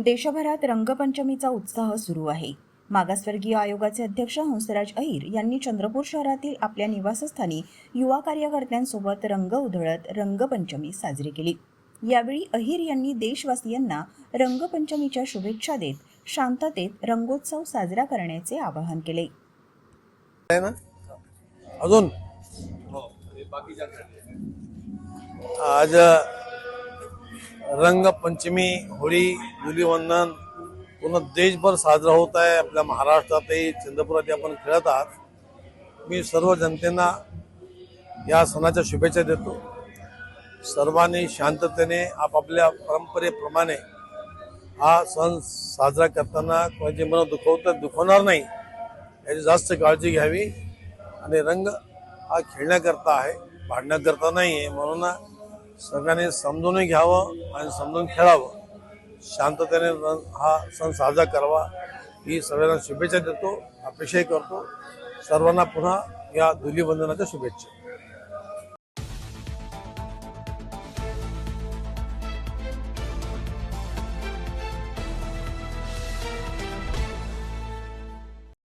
देशभरात रंगपंचमीचा उत्साह सुरू आहे. मागासवर्गीय आयोगाचे अध्यक्ष हंसराज अहिर यांनी चंद्रपूर शहरातील आपल्या निवासस्थानी युवा कार्यकर्त्यांसोबत रंग उधळत रंगपंचमी साजरी केली. यावेळी अहिर यांनी देशवासियांना रंगपंचमीच्या शुभेच्छा देत शांततेत रंगोत्सव साजरा करण्याचे आवाहन केले. अजून? आज रंगपंचमी होळी धुलीवंदन पूर्ण देशभर साजरा होत आहे. आपल्या महाराष्ट्रातही चंद्रपुरातही आपण खेळत आहात. मी सर्व जनतेना या सणाच्या शुभेच्छा देतो. सर्वांनी शांततेने आपापल्या परंपरेप्रमाणे हा सण साजरा करताना कोणाची मन दुखवतं दुखवणार नाही याची जास्त काळजी घ्यावी. आणि रंग हा खेळण्याकरता आहे भांडण्याकरता नाही आहे म्हणून सगळ्यांनी समजूनही घ्यावं आणि समजून खेळावं. शांततेने हा सण साजरा करावा. ही सगळ्यांना शुभेच्छा देतो अपेक्षाही करतो. सर्वांना पुन्हा या धुलीवंदनाच्या शुभेच्छा.